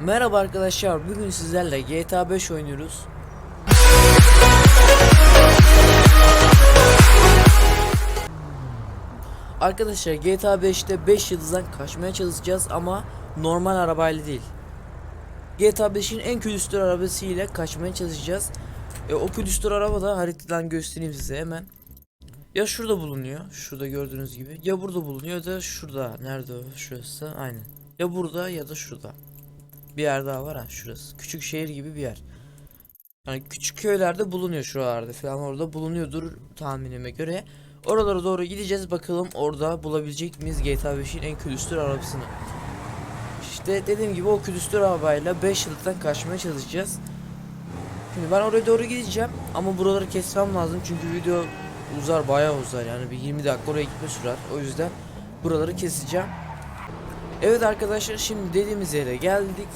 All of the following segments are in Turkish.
Merhaba arkadaşlar bugün sizlerle GTA 5 oynuyoruz. Arkadaşlar GTA 5'te 5 yıldızdan kaçmaya çalışacağız ama normal arabayla değil. GTA 5'in en külüstür arabası ile kaçmaya çalışacağız. E, O külüstür araba da haritadan göstereyim size hemen. Ya şurada bulunuyor şurada gördüğünüz gibi. Ya burada bulunuyor ya da şurada. Nerede o? Şurası aynen. Ya burada ya da şurada bir yer daha var ha şurası. Küçük şehir gibi bir yer. Yani küçük köylerde bulunuyor şuralarda falan orada bulunuyordur tahminime göre. Oralara doğru gideceğiz bakalım orada bulabilecek miyiz GTA 5'in en külüstür arabasını. İşte dediğim gibi o külüstür arabayla 5 yıllıktan kaçmaya çalışacağız. Şimdi ben oraya doğru gideceğim ama buraları kesmem lazım çünkü video uzar bayağı uzar yani bir 20 dakika oraya gitme sürer. O yüzden buraları keseceğim. Evet arkadaşlar şimdi dediğimiz yere geldik.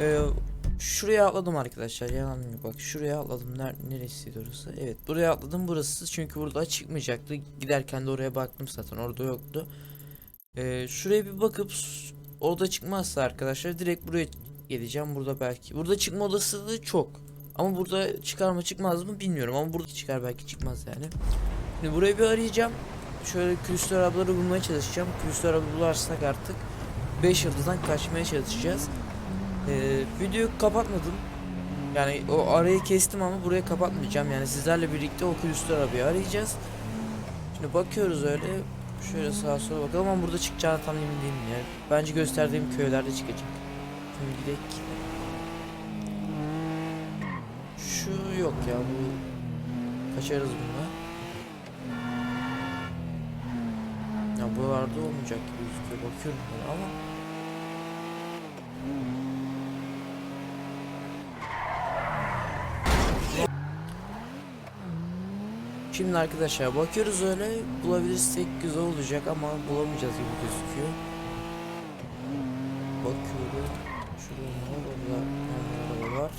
Ee, şuraya atladım arkadaşlar. Yalan mı? Bak şuraya atladım. Ner neresiydi orası? Evet buraya atladım. Burası çünkü burada çıkmayacaktı. Giderken de oraya baktım zaten orada yoktu. Ee, şuraya bir bakıp orada çıkmazsa arkadaşlar direkt buraya geleceğim. Burada belki. Burada çıkma odası da çok. Ama burada çıkar mı çıkmaz mı bilmiyorum ama burada çıkar belki çıkmaz yani. Şimdi burayı bir arayacağım. Şöyle külüstür arabaları bulmaya çalışacağım. Külüstür araba bularsak artık 5 yıldızdan kaçmaya çalışacağız. Ee, videoyu kapatmadım. Yani o arayı kestim ama buraya kapatmayacağım. Yani sizlerle birlikte o külüstür arabayı arayacağız. Şimdi bakıyoruz öyle. Şöyle sağa sola bakalım ama burada çıkacağını tam emin değilim ya. Bence gösterdiğim köylerde çıkacak. Şimdi gidelim. Şu yok ya bu kaçarız bununla. Ya buralarda olmayacak gibi gözüküyor. Bakıyorum ben ama Şimdi arkadaşlar bakıyoruz öyle bulabilirsek güzel olacak ama bulamayacağız gibi gözüküyor. Bakıyorum. Şurada ne var? Orada ne araba var?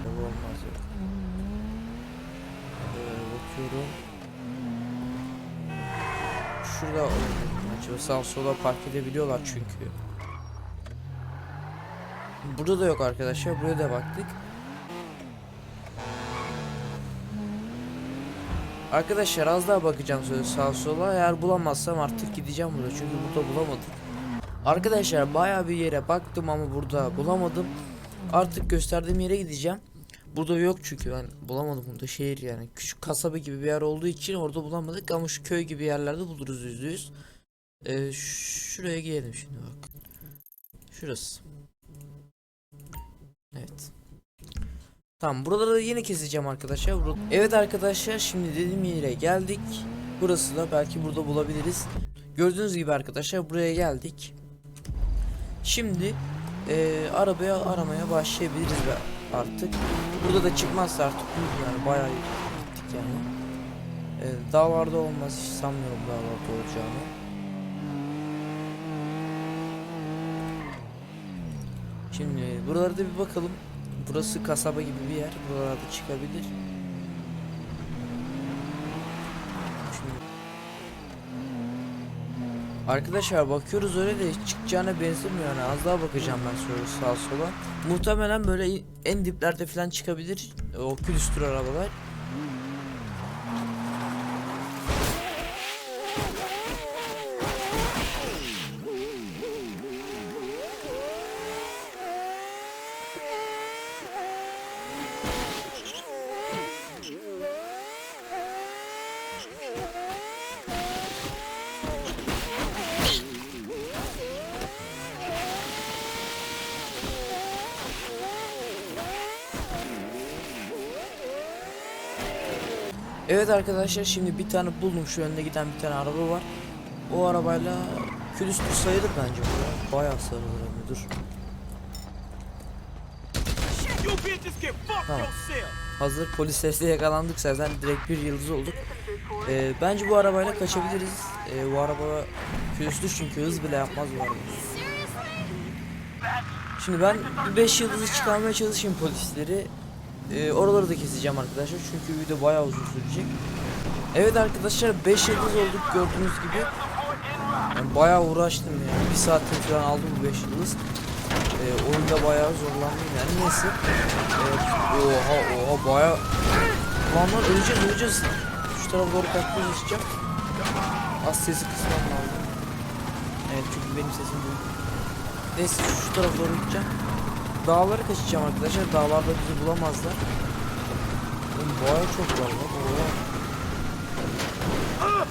Araba olmaz yok. Böyle bakıyorum. Şurada acaba sağ sola park edebiliyorlar çünkü. Burada da yok arkadaşlar. Buraya da baktık. Arkadaşlar az daha bakacağım şöyle sağa sola. Eğer bulamazsam artık gideceğim burada. Çünkü burada bulamadık. Arkadaşlar bayağı bir yere baktım ama burada bulamadım. Artık gösterdiğim yere gideceğim. Burada yok çünkü ben bulamadım burada şehir yani küçük kasaba gibi bir yer olduğu için orada bulamadık ama şu köy gibi yerlerde buluruz yüzde yüz. Ee, şuraya gidelim şimdi bak. Şurası. Evet. Tamam buraları yine keseceğim arkadaşlar. Bur- Evet arkadaşlar şimdi dediğim yere geldik. Burası da belki burada bulabiliriz. Gördüğünüz gibi arkadaşlar buraya geldik. Şimdi eee, arabaya aramaya başlayabiliriz ve artık. Burada da çıkmazsa artık yani bayağı gittik yani. Eee dağlarda olmaz hiç sanmıyorum dağlarda olacağını. Şimdi buralarda bir bakalım. Burası kasaba gibi bir yer. Buralarda çıkabilir. Şimdi Arkadaşlar bakıyoruz öyle de çıkacağına benzemiyor yani az daha bakacağım ben şöyle sağa sola. Muhtemelen böyle en diplerde falan çıkabilir o külüstür arabalar. Evet arkadaşlar şimdi bir tane buldum şu önde giden bir tane araba var. O arabayla külüstür sayılır bence bu. Bayağı sarılır fuck Tamam. Hazır polis sesle yakalandık zaten direkt bir yıldız olduk. Ee, bence bu arabayla kaçabiliriz. Ee, bu araba külüstür çünkü hız bile yapmaz bu araba. Şimdi ben 5 yıldızı çıkarmaya çalışayım polisleri. Ee, oraları da keseceğim arkadaşlar çünkü video bayağı uzun sürecek. Evet arkadaşlar 5 yıldız olduk gördüğünüz gibi. Yani bayağı uğraştım yani. Bir saatte falan aldım bu 5 yıldız. Ee, oyunda bayağı zorlandım yani neyse. Ee, oha oha bayağı. Lan öleceğiz öleceğiz. Şu tarafa doğru kaçmaya çalışacağım. Az sesi kısmam lazım. Evet çünkü benim sesim büyük. Neyse şu tarafa doğru gideceğim. Dağları kaçacağım arkadaşlar. Dağlarda bizi bulamazlar. Oğlum bayağı çok var lan. Oha.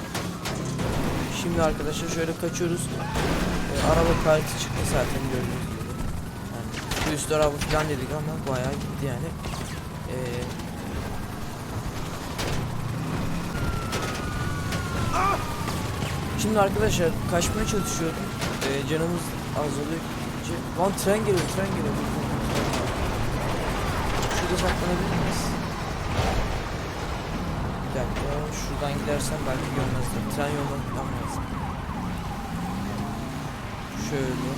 Şimdi arkadaşlar şöyle kaçıyoruz. Ee, araba kayıtı çıktı zaten gördüğünüz gibi. Yani üst araba falan dedik ama bayağı gitti yani. Ee, Şimdi arkadaşlar kaçmaya çalışıyordum. Ee, canımız azalıyor. Lan tren geliyor, tren geliyor. Şurada saklanabilir miyiz? Bir dakika, şuradan gidersem belki görmezler. Tren gitmem lazım. Şöyle.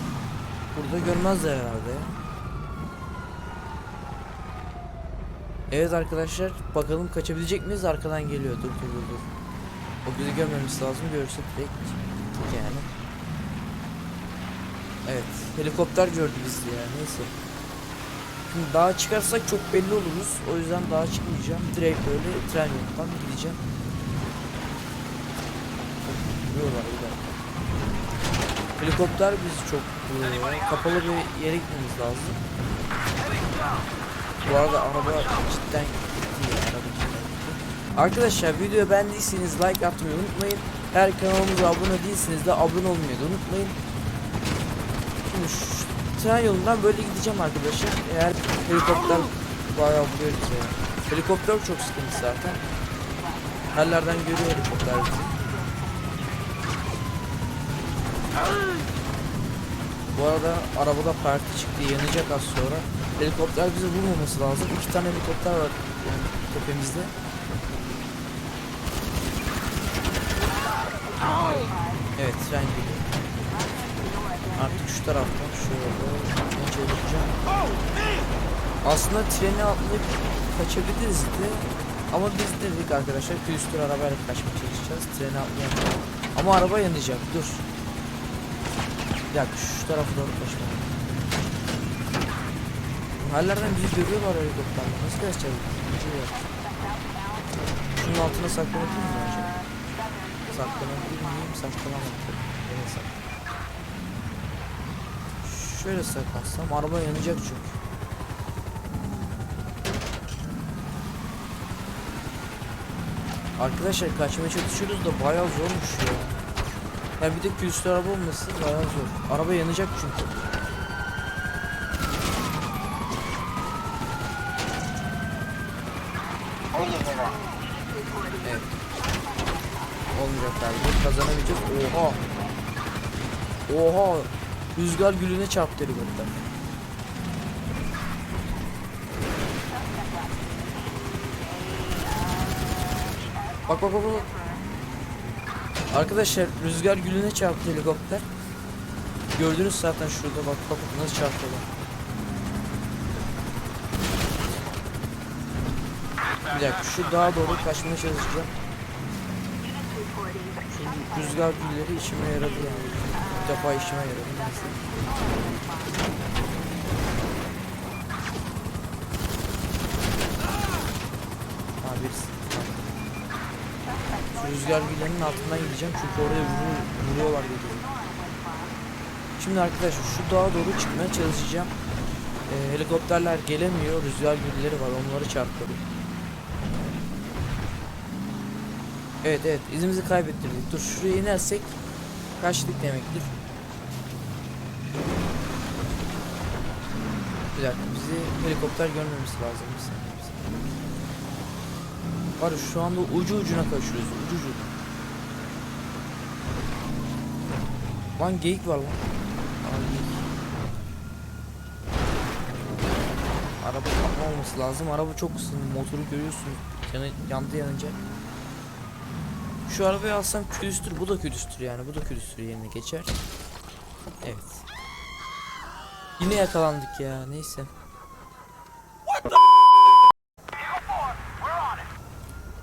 Burada görmezler herhalde. Evet arkadaşlar, bakalım kaçabilecek miyiz? Arkadan geliyor. Dur dur dur. O bizi görmemiz lazım. Görürse direkt yani. Evet. Helikopter gördü bizi ya. Neyse. Şimdi dağa çıkarsak çok belli oluruz. O yüzden dağa çıkmayacağım. Direkt böyle tren yolundan gideceğim. Vuruyorlar bir dakika. Helikopter bizi çok vuruyor. Kapalı bir yere gitmemiz lazım. Bu arada araba cidden gitti ya. Arkadaşlar videoyu beğendiyseniz like atmayı unutmayın. Eğer kanalımıza abone değilseniz de abone olmayı da unutmayın. Şimdi tren yolundan böyle gideceğim arkadaşlar. Eğer helikopter bayağı vuruyor ki ya. Helikopter çok sıkıntı zaten. Her yerden görüyor helikopter bizi. Bu arada arabada parti çıktı yanacak az sonra. Helikopter bizi vurmaması lazım. İki tane helikopter var yani tepemizde. Evet tren geliyor. Artık şu taraftan şöyle çalışacağım. Aslında treni atlayıp kaçabiliriz de. Ama biz dedik arkadaşlar külüstür arabayla kaçmaya çalışacağız. Treni atlayamayalım. Ama araba yanacak dur. Bir dakika şu tarafa doğru kaçmalım. Hallerden bizi görüyorlar helikopterle. Nasıl kaçacağız? Şunun altına saklanabilir miyim? Saklanabilir miyim? Saklanamam. Evet sak. Şöyle saklansam araba yanacak çünkü. Arkadaşlar kaçmaya çalışıyoruz da bayağı zormuş ya. Ya bir de külüstü araba olması bayağı zor. Araba yanacak çünkü. Evet. Olmayacak galiba. Kazanabileceğiz. Oha. Oha. Rüzgar gülüne çarptı helikopter. Bak bak bak. Arkadaşlar rüzgar gülüne çarptı helikopter. Gördünüz zaten şurada bak bak nasıl çarptı bak. Bir dakika şu dağa doğru kaçmaya çalışacağım. Rüzgar gülleri işime yaradı yani. Bir defa işime yaradı. Ha birisi. Şu rüzgar güllerinin altından gideceğim çünkü oraya vuru, vuruyorlar duydum. Şimdi arkadaşlar şu dağa doğru çıkmaya çalışacağım. Ee, helikopterler gelemiyor. Rüzgar gülleri var. Onları çarptırıyor. Evet evet izimizi kaybettirdik. Dur şuraya inersek kaçtık demektir. Dakika bizi helikopter görmemesi lazım. Var şu anda ucu ucuna kaçıyoruz. Ucu ucu. Lan geyik var lan. Geyik. Araba patlaması lazım. Araba çok ısındı. Motoru görüyorsunuz. Yanı, yandı yanınca. Şu arabayı alsam külüstür. Bu da külüstür yani. Bu da külüstür yerine geçer. Evet. Yine yakalandık ya. Neyse.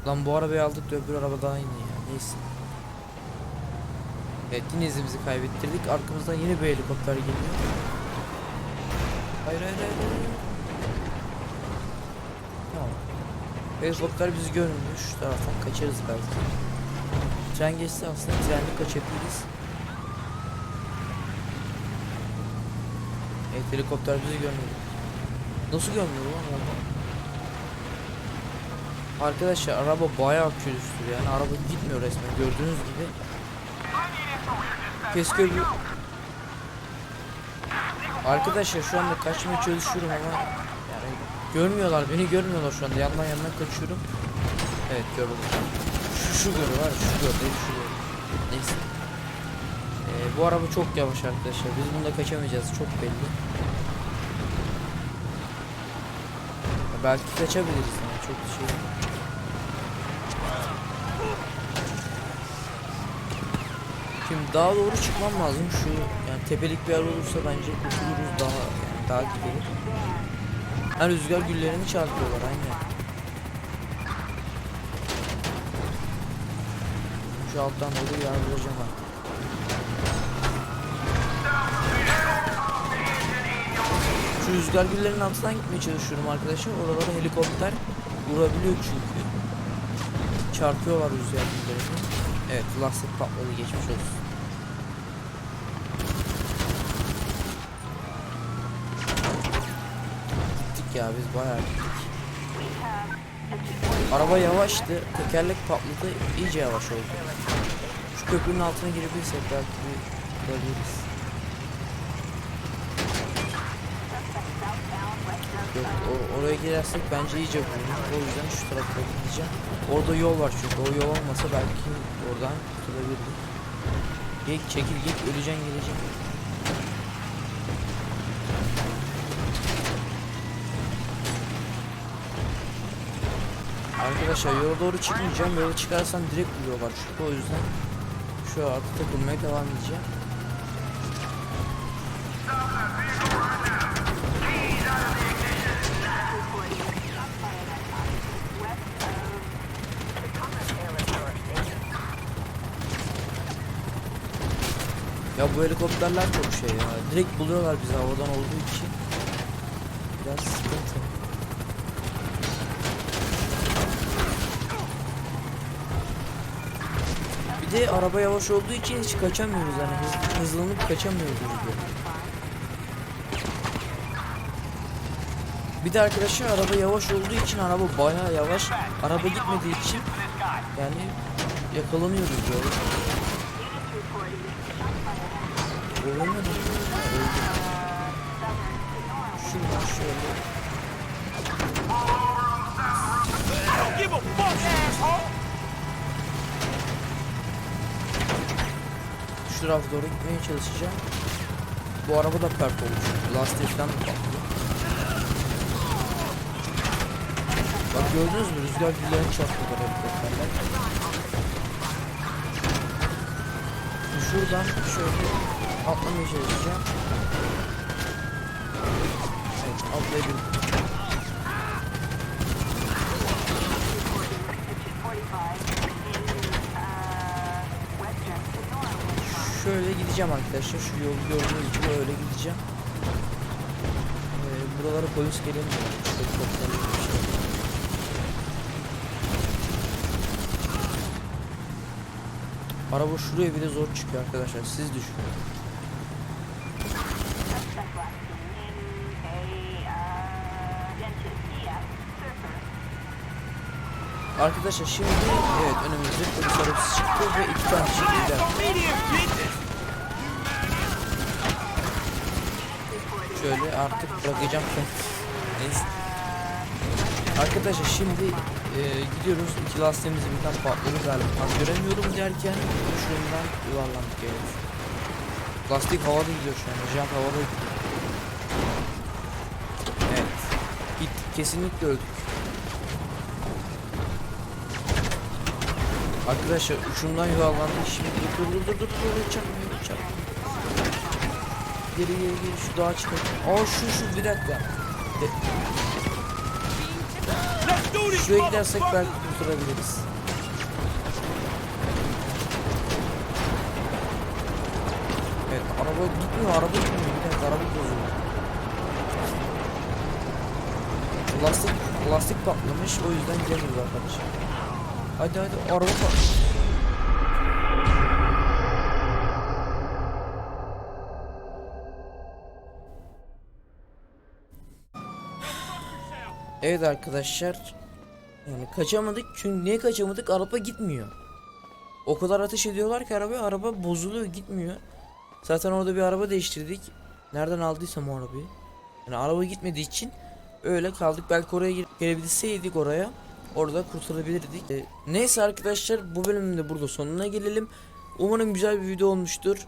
Lan bu arabayı aldık da öbür araba daha yeni ya. Neyse. Evet yine izimizi kaybettirdik. Arkamızdan yine bir helikopter geliyor. Hayır hayır hayır. hayır. Tamam. Helikopter bizi görmüyor. Şu taraftan kaçarız belki. Tren geçse aslında trenle kaçabiliriz. Helikopter bizi görmüyor. Nasıl görmüyor lan orada? Arkadaşlar araba bayağı külüstür yani araba gitmiyor resmen gördüğünüz gibi. Keşke bir... Arkadaşlar şu anda kaçmaya çalışıyorum ama yani görmüyorlar beni görmüyorlar şu anda yandan yandan kaçıyorum. Evet gördüm. Şu şu görü var şu gördü şu gördü. Neyse. Ee, bu araba çok yavaş arkadaşlar biz bunda kaçamayacağız çok belli. Belki kaçabiliriz yani çok şey. Şimdi daha doğru çıkmam lazım şu yani tepelik bir yer olursa bence kurtuluruz daha yani daha gidelim. Ha rüzgar güllerini çarpıyorlar aynen. Şu alttan doğru yardıracağım ha. Şu rüzgar güllerinin altından gitmeye çalışıyorum arkadaşlar. Oralara helikopter vurabiliyor çünkü. Çarpıyorlar rüzgar güllerini. Evet lastik patladı geçmiş olsun. Gittik ya biz bayağı gittik. Araba yavaştı, tekerlek patladı, iyice yavaş oldu. Şu köprünün altına girebilirsek belki bir bulabiliriz. Yok, oraya girersek bence iyice bulunur. O yüzden şu tarafa gideceğim. Orada yol var çünkü. O yol olmasa belki oradan kurtulabilirdik. Gek çekil git öleceksin geleceksin. Arkadaşlar yola doğru çıkmayacağım. Yola çıkarsam direkt buluyorlar çünkü o yüzden şu artı takılmaya devam edeceğim. Ya bu helikopterler çok şey ya. Direkt buluyorlar bizi havadan olduğu için. Biraz sıkıntı. Bir de araba yavaş olduğu için hiç kaçamıyoruz yani hız, hızlanıp kaçamıyoruz de. Bir de arkadaşlar araba yavaş olduğu için araba bayağı yavaş. Araba gitmediği için yani yakalanıyoruz böyle. Asshole! Şu tarafa doğru gitmeye çalışacağım. Bu araba da pert olmuş. Lastiği patlıyor. Bak gördünüz mü rüzgar güllerini çarpıyorlar helikopterler. Şuradan şöyle atlamaya çalışacağım. Evet atlayabildim. Şöyle gideceğim arkadaşlar. Şu yolu gördüğünüz gibi öyle gideceğim. Ee, buralara polis gelemiyor. Bir şey. Araba şuraya bile zor çıkıyor arkadaşlar. Siz düşünün. Arkadaşlar şimdi evet önümüzde polis arabası çıktı ve iki tane bitches! Şöyle artık bırakacağım. Neyse. Arkadaşlar şimdi e, gidiyoruz. İki lastiğimiz birden patladı galiba. Tam göremiyorum derken şundan yuvarlandık evet. Lastik havada gidiyor şu an. Jant havada gidiyor. Evet. Gittik. Kesinlikle öldük. Arkadaşlar uçundan yuvarlandık. Şimdi dur dur dur dur dur çarpmıyor çarpmıyor. Geri geri geri şu dağa çıkalım. Aa şu şu bir dakika. De- Şuraya gidersek belki kurtarabiliriz. Evet araba gitmiyor araba gitmiyor bir dakika araba bozuldu. Lastik lastik patlamış o yüzden gidemiyoruz arkadaşlar. Hadi hadi araba pat. Evet arkadaşlar yani kaçamadık çünkü niye kaçamadık araba gitmiyor. O kadar ateş ediyorlar ki arabaya araba bozuluyor gitmiyor. Zaten orada bir araba değiştirdik. Nereden aldıysam o arabayı. Yani araba gitmediği için öyle kaldık. Belki oraya gelebilseydik oraya orada kurtarabilirdik. E, neyse arkadaşlar bu bölümün de burada sonuna gelelim. Umarım güzel bir video olmuştur.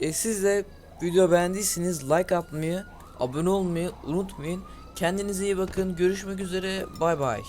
E, siz de video beğendiyseniz like atmayı, abone olmayı unutmayın. Kendinize iyi bakın. Görüşmek üzere. Bay bay.